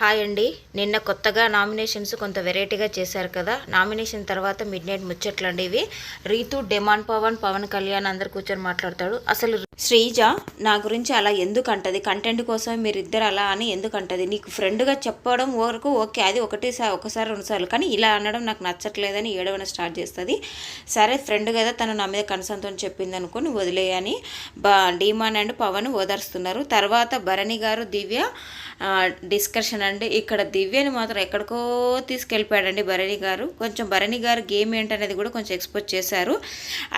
Hi అండి. నిన్న కొత్తగా నామినేషన్స్ కొంత వెరైటీగా చేశారు కదా. నామినేషన్ తర్వాత మిడ్ నైట్ ముచ్చట్లండి ఇవి. రీతు డెమాన్ పవన్ పవన్ కళ్యాణ్ అందరు కూర్చొని మాట్లాడతాడు. అసలు శ్రీజ నా గురించి అలా ఎందుకంటది? కంటెంట్ కోసం మీరిద్దరు అలా అని ఎందుకంటది? నీకు ఫ్రెండ్గా చెప్పడం వరకు ఓకే అది ఒకటేసారి ఒకసారి రెండుసార్లు కానీ ఇలా అనడం నాకు నచ్చట్లేదని ఏడవన స్టార్ట్ చేస్తుంది. సరే ఫ్రెండ్ కదా తను నా మీద కనసంతో చెప్పింది అనుకుని వదిలేయని బా డీమాన్ అండ్ పవన్ ఓదారుస్తున్నారు. తర్వాత భరణి గారు దివ్య డిస్కషన్ అండి. ఇక్కడ దివ్యని మాత్రం ఎక్కడికో తీసుకెళ్ళిపోయాడండి భరణి గారు. కొంచెం భరణి గారు గేమ్ ఏంటనేది కూడా కొంచెం ఎక్స్పోజ్ చేశారు.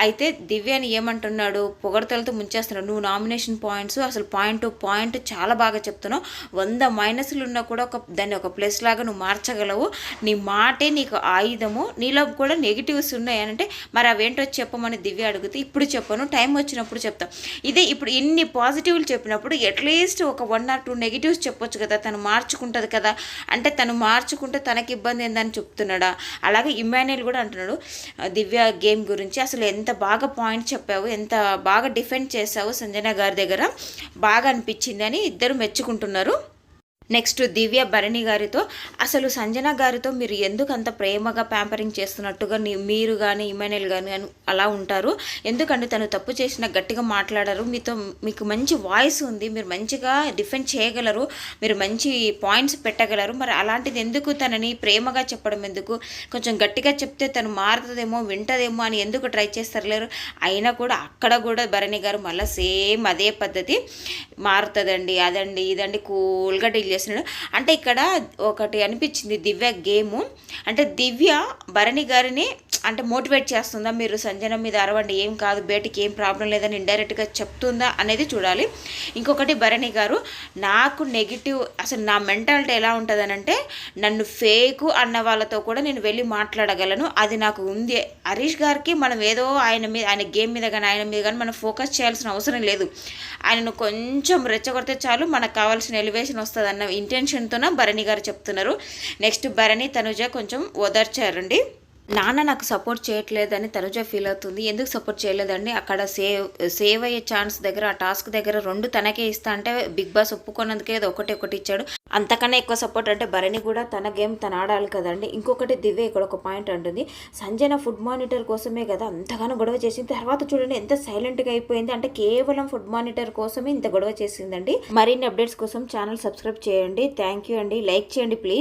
అయితే దివ్యని ఏమంటున్నాడు? పొగడతలతో ముంచేస్తున్నాడు నువ్వు నామినేషన్ పాయింట్స్ అసలు పాయింట్ టు పాయింట్ చాలా బాగా చెప్తున్నావు. వంద మైనస్లు ఉన్నా కూడా ఒక దాన్ని ఒక ప్లస్ లాగా నువ్వు మార్చగలవు. నీ మాటే నీకు ఆయుధము. నీలో కూడా నెగిటివ్స్ ఉన్నాయనంటే మరి అవేంటో చెప్పమని దివ్య అడిగితే ఇప్పుడు చెప్పను టైం వచ్చినప్పుడు చెప్తాం. ఇదే ఇప్పుడు ఇన్ని పాజిటివ్లు చెప్పినప్పుడు అట్లీస్ట్ ఒక వన్ ఆర్ టూ నెగిటివ్స్ చెప్పొచ్చు కదా తను మార్చుకుంటుంది కదా. అంటే తను మార్చుకుంటే తనకి ఇబ్బంది ఏందని చెప్తున్నాడా? అలాగే ఇమాన్యుల్ కూడా అంటున్నాడు దివ్య గేమ్ గురించి అసలు ఎంత బాగా పాయింట్ చెప్పావు ఎంత బాగా డిఫెండ్ చేసావు సంజన గారి దగ్గర బాగా అనిపించిందని ఇద్దరు మెచ్చుకుంటున్నారు. నెక్స్ట్ దివ్య భరణి గారితో అసలు సంజన గారితో మీరు ఎందుకు అంత ప్రేమగా ప్యాంపరింగ్ చేస్తున్నట్టుగా మీరు కానీ ఇమానుయల్ కానీ అలా ఉంటారు? ఎందుకంటే తను తప్పు చేసిన గట్టిగా మాట్లాడరు? మీతో మీకు మంచి వాయిస్ ఉంది. మీరు మంచిగా డిఫెండ్ చేయగలరు. మీరు మంచి పాయింట్స్ పెట్టగలరు. మరి అలాంటిది ఎందుకు తనని ప్రేమగా చెప్పడం ఎందుకు? కొంచెం గట్టిగా చెప్తే తను మారుతుందేమో వింటదేమో అని ఎందుకు ట్రై చేస్తారులేరు? అయినా కూడా అక్కడ కూడా భరణి గారు మళ్ళీ సేమ్ అదే పద్ధతి మారుతుందండి. అదండి ఇదండి కూల్గా డీల్ చేస్తున్నాడు. అంటే ఇక్కడ ఒకటి అనిపించింది దివ్య గేము. అంటే దివ్య భరణి గారిని అంటే మోటివేట్ చేస్తుందా? మీరు సంజన మీద అరవండి ఏం కాదు బయటికి ఏం ప్రాబ్లం లేదని ఇండైరెక్ట్గా చెప్తుందా అనేది చూడాలి. ఇంకొకటి భరణి గారు నాకు నెగిటివ్ అసలు నా మెంటాలిటీ ఎలా ఉంటుందనంటే నన్ను ఫేకు అన్న వాళ్ళతో కూడా నేను వెళ్ళి మాట్లాడగలను. అది నాకు ఉంది. హరీష్ గారికి మనం ఏదో ఆయన మీద ఆయన గేమ్ మీద కానీ ఆయన మీద కానీ మనం ఫోకస్ చేయాల్సిన అవసరం లేదు. ఆయనను కొంచెం రెచ్చగొడితే చాలు మనకు కావాల్సిన ఎలివేషన్ వస్తుంది అన్న ఇంటెన్షన్తోన భరణి గారు చెప్తున్నారు. నెక్స్ట్ భరణి తనుజ కొంచెం ఓదార్చారండి నాన్న నాకు సపోర్ట్ చేయట్లేదని తనుజ ఫీల్ అవుతుంది. ఎందుకు సపోర్ట్ చేయలేదండి? అక్కడ సేవ్ సేవ్ అయ్యే ఛాన్స్ దగ్గర ఆ టాస్క్ దగ్గర రెండు తనకే ఇస్తా అంటే బిగ్ బాస్ ఒప్పుకున్నందుకే ఒకటి ఒకటి ఇచ్చాడు. అంతకన్నా ఎక్కువ సపోర్ట్ అంటే భరణి కూడా తన గేమ్ తను ఆడాలి కదండి. ఇంకొకటి దివ్య ఇక్కడ ఒక పాయింట్ అంటుంది. సంజన ఫుడ్ మానిటర్ కోసమే కదా అంతగానో గొడవ చేసింది. తర్వాత చూడండి ఎంత సైలెంట్గా అయిపోయింది. అంటే కేవలం ఫుడ్ మానిటర్ కోసమే ఇంత గొడవ చేసిందండి. మరిన్ని అప్డేట్స్ కోసం ఛానల్ సబ్స్క్రైబ్ చేయండి. థ్యాంక్ యూ అండి. లైక్ చేయండి ప్లీజ్.